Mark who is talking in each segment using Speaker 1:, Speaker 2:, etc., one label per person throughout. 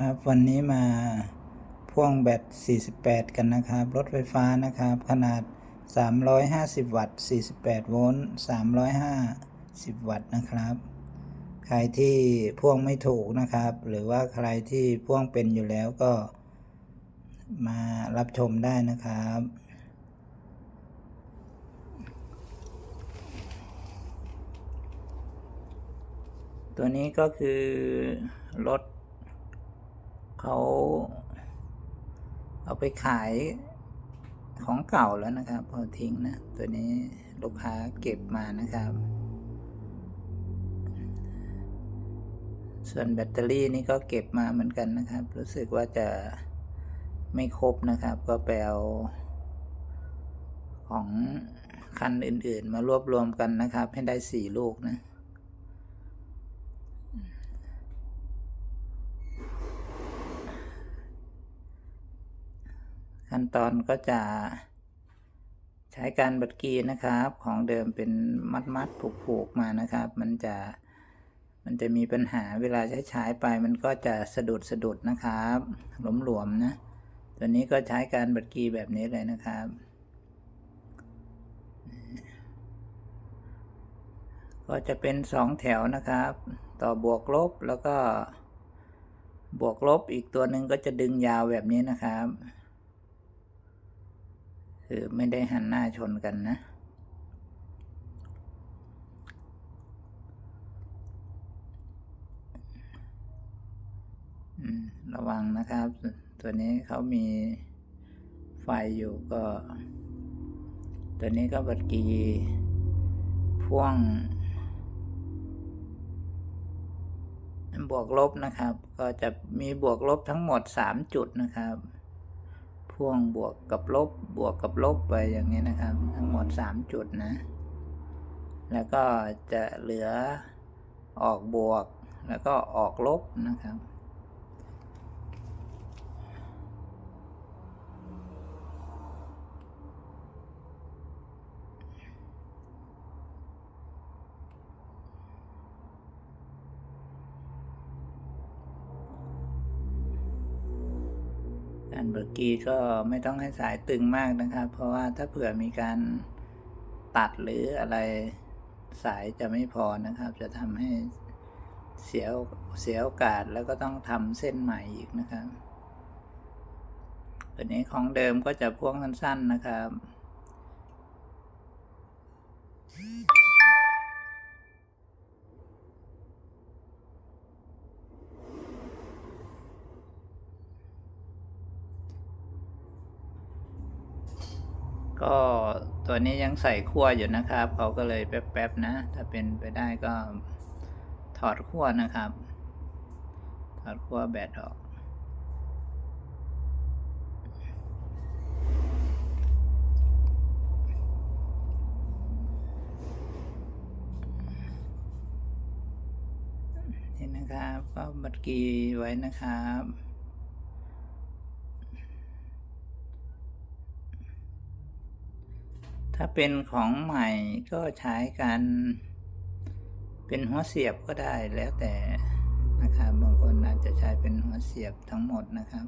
Speaker 1: ครับ วันนี้มาพ่วงแบต 48 กันนะครับ รถไฟฟ้านะครับ ขนาด 350 วัตต์ 48 โวลต์ 350 วัตต์นะครับ ใครที่พ่วงไม่ถูกนะครับ หรือว่าใครที่พ่วงเป็นอยู่แล้วก็มารับชมได้นะครับตัวนี้ก็คือรถ เขาเอาไปขายของเก่าแล้วนะครับ พอทิ้งนะ ตัวนี้ลูกค้าเก็บมานะครับ ส่วนแบตเตอรี่นี่ก็เก็บมาเหมือนกันนะครับ รู้สึกว่าจะไม่ครบนะครับ ก็ไปเอาของคันอื่นๆ มารวบรวมกันนะครับ ให้ได้สี่ลูกนะ ขั้นตอนก็จะใช้การบัดกีนะครับ ของเดิมเป็นมัดมัดผูกผูกมานะครับ มันจะมันจะมีปัญหาเวลาใช้ใช้ไป มันก็จะสะดุดสะดุดนะครับหลวมๆนะ ตัวนี้ก็ใช้การบัดกีแบบนี้เลยนะครับ ก็จะเป็นสองแถวนะครับ ต่อบวกลบแล้วก็บวกลบอีกตัวหนึ่งก็จะดึงยาวแบบนี้นะครับ คือไม่ได้หันหน้าชนกันนะ ระวังนะครับ ตัวนี้เขามีไฟอยู่ก็ ตัวนี้ก็บัดกีพ่วง บวกลบนะครับ ก็จะมีบวกลบทั้งหมดสามจุดนะครับ พ่วงบวกกับลบบวกกับลบไปอย่างนี้นะครับ ทั้งหมดสามจุดนะ แล้วก็จะเหลือออกบวกแล้วก็ออกลบนะครับ การเบิกกีก็ไม่ต้องให้สายตึงมากนะครับ เพราะว่าถ้าเผื่อมีการตัดหรืออะไรสายจะไม่พอนะครับ จะทำให้เสียเสียโอกาสแล้วก็ต้องทำเส้นใหม่อีกนะครับตัวนี้ของเดิมก็จะพ่วงสั้นๆนะครับ ก็ตัวนี้ยังใส่ขั้วอยู่นะครับเขาก็เลยแป๊บๆนะ ถ้าเป็นไปได้ก็ถอดขั้วนะครับ ถอดขั้วแบตออก นี่นะครับ ก็บัตรกีไว้นะครับ ถ้าเป็นของใหม่ก็ใช้การเป็นหัวเสียบก็ได้แล้วแต่นะครับบางคนอาจจะใช้เป็นหัวเสียบทั้งหมดนะครับ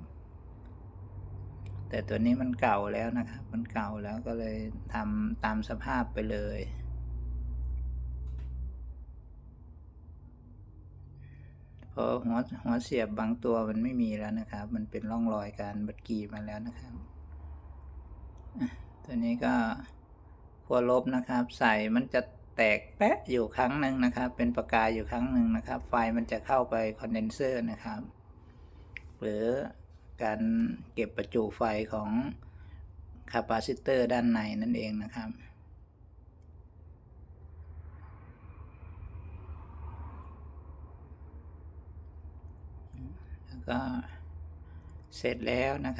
Speaker 1: แต่ตัวนี้มันเก่าแล้วนะครับ มันเก่าแล้วก็เลยทำตามสภาพไปเลยเพราะหัวหัวเสียบบางตัวมันไม่มีแล้วนะครับ มันเป็นร่องรอยการบัดกีมาแล้วนะครับ ตัวนี้ก็ ขั้วลบนะครับ ใส่มันจะแตกแปะอยู่ครั้งหนึ่งนะครับ เป็นประกายอยู่ครั้งหนึ่งนะครับ ไฟมันจะเข้าไปคอนเดนเซอร์นะครับ หรือการเก็บประจุไฟของคาปาซิเตอร์ด้านในนั่นเองนะครับแล้วก็เสร็จแล้วนะครับ